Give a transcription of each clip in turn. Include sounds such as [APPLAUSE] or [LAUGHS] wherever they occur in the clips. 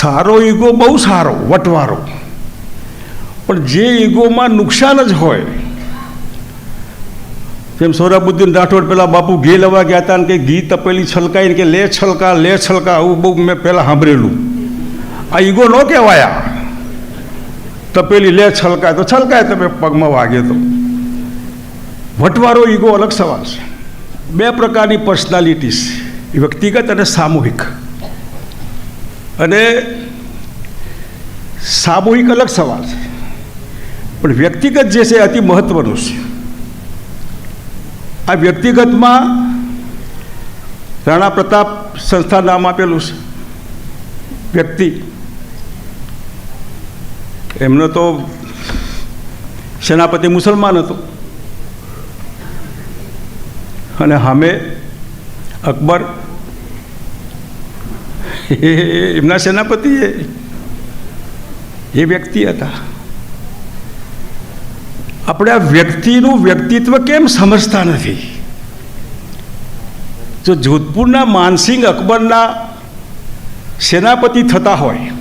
સારો ઈગો બહુ સારો, વટવારો. પણ જે ઈગોમાં નુકસાન જ હોય, જેમ સોરાબુદ્દીન રાઠોડ પેલા બાપુ ઘી લેવા ગયા હતા કે ઘી તપેલી છલકાઈને કે લે છલકા લે છલકા, આવું બહુ મેં પહેલાં સાંભળેલું. આ ઈગો ન કહેવાયા. તપેલી લે છલકાય તો છલકાય, તમે પગમાં વાગે તો. વટવારો ઈગો અલગ સવાલ છે. બે પ્રકારની પર્સનાલિટીસ વ્યક્તિગત અને સામૂહિક. અને સામૂહિક અલગ સવાલ છે. પણ વ્યક્તિગત જે છે અતિ મહત્વનું છે. આ વ્યક્તિગતમાં રાણા પ્રતાપ સંસ્થા નામ આપેલું છે. વ્યક્તિ. એમનો તો સેનાપતિ મુસલમાન હતો. અને હામે અકબર [LAUGHS] એમના સેનાપતિ એ વ્યક્તિ હતા. આપણે આ વ્યક્તિનું વ્યક્તિત્વ કેમ સમજતા નથી? જો જોધપુરના માનસિંહ અકબરના સેનાપતિ થતા હોય,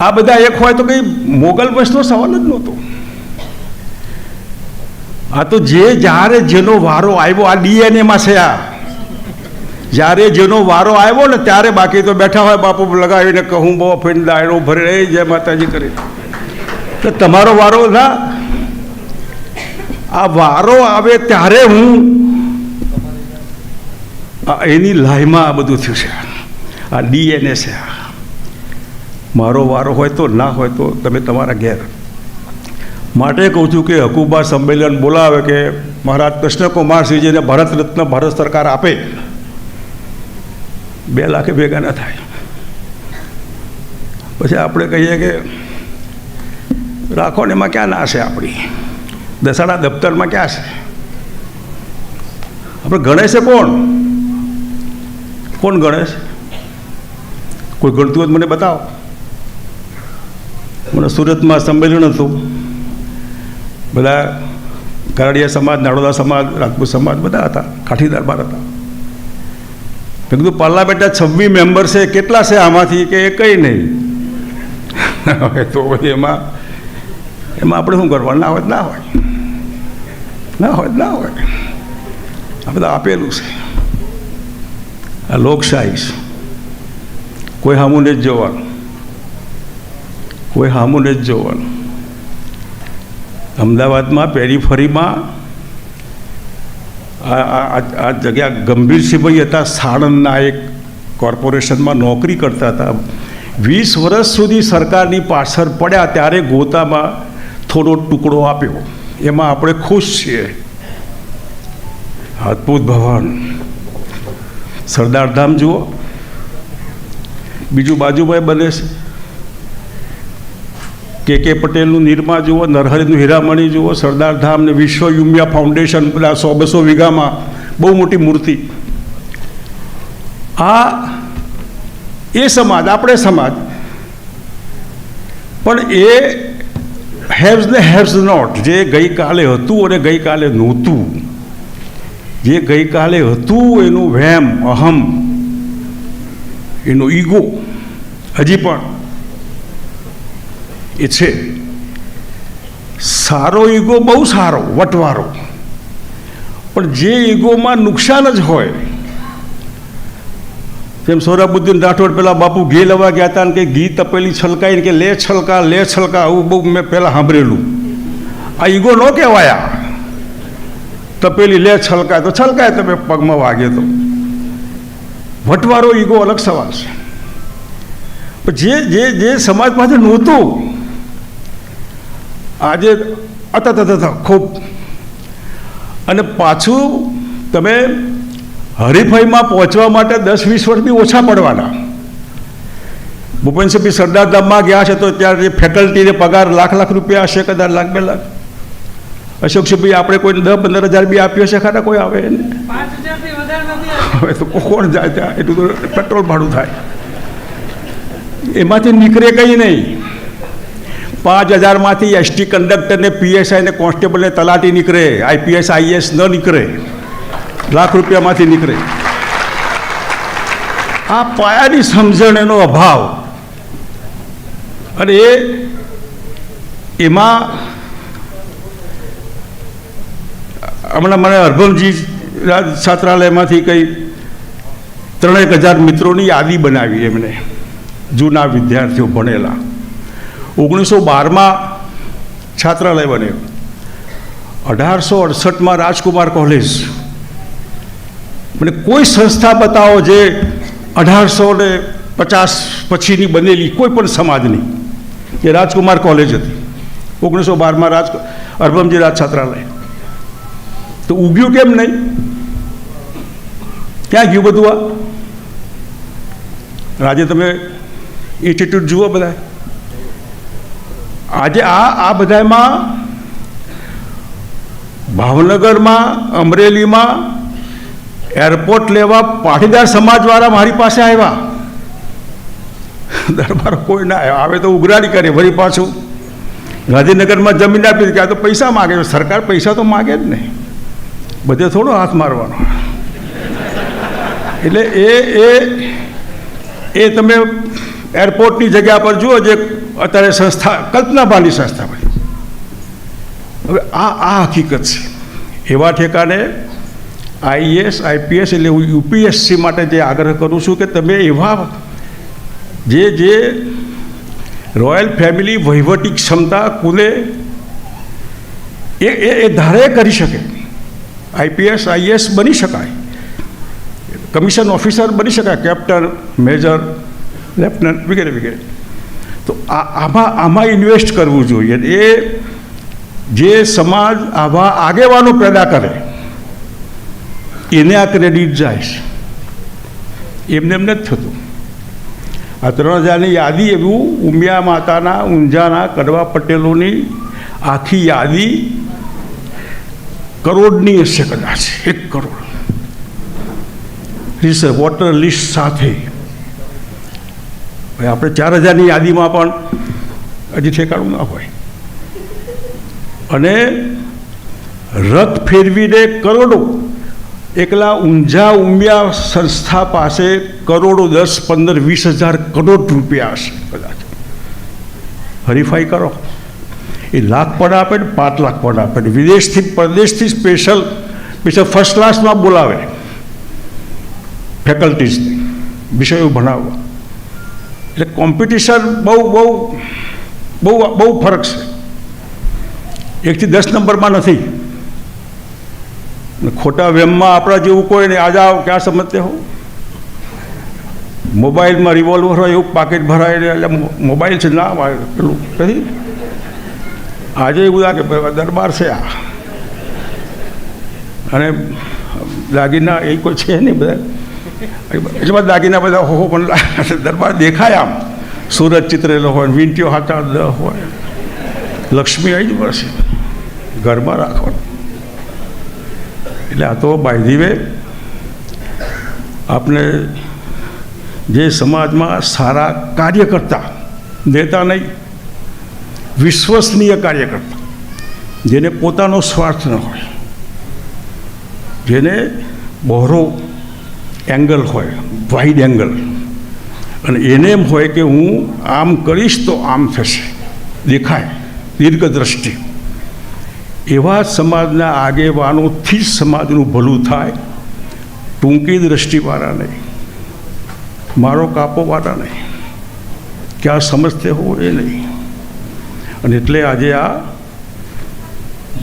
આ બધા એક હોય તો કંઈ મોગલ વંશનો સવાલ જ નહોતો. આ તો જે જ્યારે જેનો વારો આવ્યો, આ ડીએનએમાં છે આ. જ્યારે જેનો વારો આવ્યો ને ત્યારે બાકી તો બેઠા હોય બાપુ લગાવીને કહું બહુ ફીણ દાયરો ભરી રહી, જય માતાજી કરી. તો તમારો વારો ના. આ વારો આવે ત્યારે હું એની લાઈમાં આ બધું થયું છે. આ ડીએનએ છે. મારો વારો હોય તો ના હોય તો તમે તમારા ઘેર. માટે કહું છું કે હકુબા સંમેલન બોલાવે કે મહારાજ કૃષ્ણકુમારસિંહજીને ભારત રત્ન ભારત સરકાર આપે. બે લાખે ભેગા ના થાય. પછી આપણે કહીએ કે, રાખો ને એમાં ક્યાં ના છે આપણી? દસાડા દફતરમાં ક્યાં છે? આપણે ગણે છે કોણ? કોણ ગણે છે? કોઈ ગણતું હોય તો મને બતાવો. મને સુરતમાં સંમેલન હતું બધા કરાડિયા સમાજ, નાડોદા સમાજ, રાજપૂત સમાજ બધા હતા, કાઠીદાર બાર હતા. મેં કીધું પાર્લામેન્ટના છવ્વીસ મેમ્બર છે, કેટલા છે આમાંથી? કે, એ કંઈ નહીં. તો પછી એમાં એમાં આપણે શું કરવાનું? ના હોય ના હોય. ના હોય ના હોય. આ બધા આપેલું છે. આ લોકશાહી છે કોઈ સામું જ જોવાનું. કોઈ સામું જ જોવાનું. અમદાવાદમાં પેરીફરીમાં આ આ જગ્યા ગંભીરસિંહભાઈ હતા. સાણંદના એક કોર્પોરેશનમાં નોકરી કરતા હતા. વીસ વર્ષ સુધી સરકારની પાછળ પડ્યા ત્યારે ગોતામાં થોડો ટુકડો આપ્યો. એમાં આપણે ખુશ છીએ. અદ્ભુત ભવન સરદારધામ જુઓ. બીજું બાજુમાં બને છે. કે કે પટેલનું નિર્મા જુઓ, નરહરિનું હીરામણી જુઓ સરદારધામ ને વિશ્વ યુમિયા ફાઉન્ડેશન બધા સો બસો વીઘામાં બહુ મોટી મૂર્તિ. આ એ સમાજ, આપણે સમાજ. પણ એ હેવ્સ ને હેવ્સ નોટ, જે ગઈકાલે હતું અને ગઈકાલે નહોતું. જે ગઈકાલે હતું એનું વહેમ, અહમ, એનો ઈગો, હજી પણ એ છે. સારો ઈગો બહુ સારો, વટવારો. પણ જે ઈગોમાં નુકસાન જ હોય જેમ સોરાબુદ્દીન રાઠોડ પેલા બાપુ ઘી લેવા ગયા હતા ને કે ઘી તપેલી છલકાઈને કે લે છલકા લે છલકા, આવું બહુ મેં પહેલાં સાંભળેલું. આ ઈગો ન કહેવાયા. તપેલી લે છલકાય તો છલકાય તમે પગમાં વાગે તો. વટવારો ઈગો અલગ સવાલ છે. જે જે જે સમાજ પાસે નહોતું આજે અતત અતત ખૂબ. અને પાછું તમે હરીફાઈમાં પહોંચવા માટે દસ વીસ વર્ષ બી ઓછા પડવાના. ભૂપેન્દ્રસિંહ સરદારધામમાં ગયા છે તો ત્યારે ફેકલ્ટીને પગાર લાખ લાખ રૂપિયા હશે કદાચ લાખ બે લાખ. અશોકસિંહભાઈ આપણે કોઈને દસ પંદર હજાર બી આપ્યો છે ખરા કોઈ આવે ને પાંચ હજારથી વધારે નથી આવ્યું. હવે તો કોણ જાય ત્યાં? એટલું તો પેટ્રોલ ભાડું થાય. એમાંથી નીકળે કંઈ નહીં. પાંચ હજારમાંથી એસટી કંડક્ટરને, પીએસઆઈને કોન્સ્ટેબલને તલાટી નીકળે. આઈપીએસ, આઈએસ ન નીકળે. લાખ રૂપિયામાંથી નીકળે. આ પાયાની સમજણ એનો અભાવ. અને એ, એમાં હમણાં મને અર્ભમજી છાત્રાલયમાંથી કંઈ ત્રણેક હજાર મિત્રોની યાદી બનાવી એમણે. જૂના વિદ્યાર્થીઓ ભણેલા. ઓગણીસો બારમાં છાત્રાલય બન્યું. અઢારસો અડસઠમાં રાજકુમાર કોલેજ મને કોઈ સંસ્થા બતાવો જે અઢારસો ને પચાસ પછીની બનેલી કોઈ પણ સમાજની એ રાજકુમાર કોલેજ હતી. ઓગણીસો બારમાં રાજ અરબમજી રાજ છાત્રાલય. તો ઉગ્યું કેમ નહીં? ક્યાં ગયું બધું આ? રાજે તમે ઇન્સ્ટિટ્યૂટ જુઓ બધા આજે આ આ બધામાં ભાવનગરમાં, અમરેલીમાં એરપોર્ટ લેવા પાટીદાર સમાજવાળા મારી પાસે આવ્યા. દરબાર કોઈ ના આવ્યા. આવે તો ઉઘરાણી કરે વળી પાછું. ગાંધીનગરમાં જમીન આપી દીધી. તો પૈસા માગે સરકાર પૈસા તો માગે જ નહીં બધે થોડો હાથ મારવાનો. એટલે એ એ એ તમે એરપોર્ટની જગ્યા પર જુઓ, જે અત્યારે સંસ્થા કલ્પનાબાની સંસ્થા બની હવે આ આ હકીકત છે. એવા ઠેકાને આઈએસ આઈપીએસ એટલે હું યુપીએસસી માટે જે આગ્રહ કરું છું કે તમે એવા જે જે રોયલ ફેમિલી વહીવટી ક્ષમતા કુલે એ એ ધારે કરી શકે. આઈપીએસ આઈએસ બની શકાય. કમિશન ઓફિસર બની શકાય, કેપ્ટન, મેજર, લેફ્ટનન્ટ, વગેરે વગેરે. તો આમાં આમાં ઇન્વેસ્ટ કરવું જોઈએ. એ જે સમાજ આવા આગેવાનો પેદા કરે, એને આ ક્રેડિટ જાય છે. એમને એમ નથી થતું. આ ત્રણ હજારની યાદી એવું ઉમિયા માતાના, ઊંઝાના, કડવા પટેલોની આખી યાદી કરોડની હશે કદાચ, એક કરોડ. રિસ વોટર લિસ્ટ સાથે હવે આપણે ચાર હજારની યાદીમાં પણ હજી ઠેકાણું ના હોય. અને રથ ફેરવીને કરોડો, એકલા ઊંઝા ઉમિયા સંસ્થા પાસે કરોડો દસ, પંદર, વીસ હજાર કરોડ રૂપિયા હશે કદાચ. હરીફાઈ કરો. એ લાખ પણ આપે ને પાંચ લાખ પણ આપે ને વિદેશથી, પરદેશથી સ્પેશિયલ સ્પેશિયલ ફર્સ્ટ ક્લાસમાં બોલાવે. ફેકલ્ટીઝને વિષયો ભણાવવા. એટલે કોમ્પિટિશન બહુ બહુ બહુ બહુ ફરક છે. એકથી દસ નંબરમાં નથી. ખોટા વેમમાં આપણા જેવું કોઈ નહીં. આજે આવો ક્યાં સમજતે હો? મોબાઈલમાં રિવોલ્વર હોય એવું પાકીટ ભરાય ને એટલે મોબાઈલ છે ના આવે પેલું નથી. આજે એવું લાગે દરબાર છે આ. અને દાગીના એ કોઈ છે નહીં બધા. એટલે બધા દાગીના બધા હો પણ દરબાર દેખાય આમ. સુરત ચિતરેલો હોય, વીંટીઓ હાથા દ હોય. લક્ષ્મી આવી જ પડશે ઘરમાં રાખવાનું. એટલે આ તો બાય ધી આપણે જે સમાજમાં સારા કાર્યકર્તા, નેતા નહીં, વિશ્વસનીય કાર્યકર્તા, જેને પોતાનો સ્વાર્થ ન હોય, જેને બહોરો એંગલ હોય વાઇડ એંગલ અને એને એમ હોય કે હું આમ કરીશ તો આમ થશે. દેખાય, દીર્ઘદ્રષ્ટિ. એવા સમાજના આગેવાનોથી જ સમાજનું ભલું થાય, ટૂંકી દ્રષ્ટિવાળા નહીં, મારો કાપોવાળા નહીં, ક્યાં સમજતે હો એ નહીં. અને એટલે આજે આ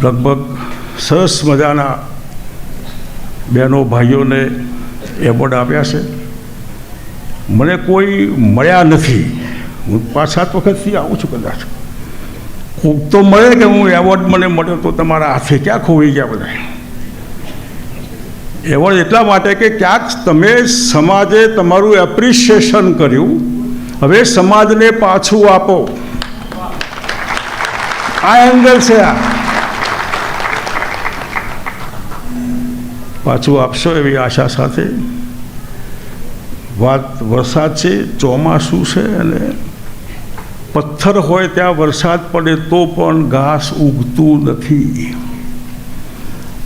લગભગ સરસ મજાના બહેનો ભાઈઓને એવોર્ડ આપ્યા છે. મને કોઈ મળ્યા નથી. હું પાંચ સાત વખતથી આવું છું કદાચ. કોક તો મળે કે હું એવોર્ડ મને મળ્યો તો તમારા હાથે ક્યાં ખોવાઈ ગયા બધા એવોર્ડ એટલા માટે કે ક્યાંક તમે સમાજે તમારું એપ્રિશિએશન કર્યું. હવે સમાજને પાછું આપો. આ એંગલ છે આ. પાછું આપશો એવી આશા સાથે? વાત વરસાદ છે, ચોમાસું છે અને પથ્થર હોય ત્યાં વરસાદ પડે તો પણ ઘાસ ઉગતું નથી.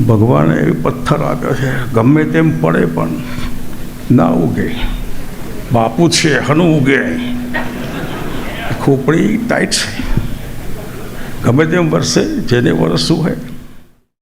ભગવાને એવી પથ્થર આપ્યો છે, ગમે તેમ પડે પણ ના ઉગે. બાપુ છે, હનુ ઉગે. ખોપડી ટાઈટ છે. ગમે તેમ વરસે, જેને વરસવું હોય.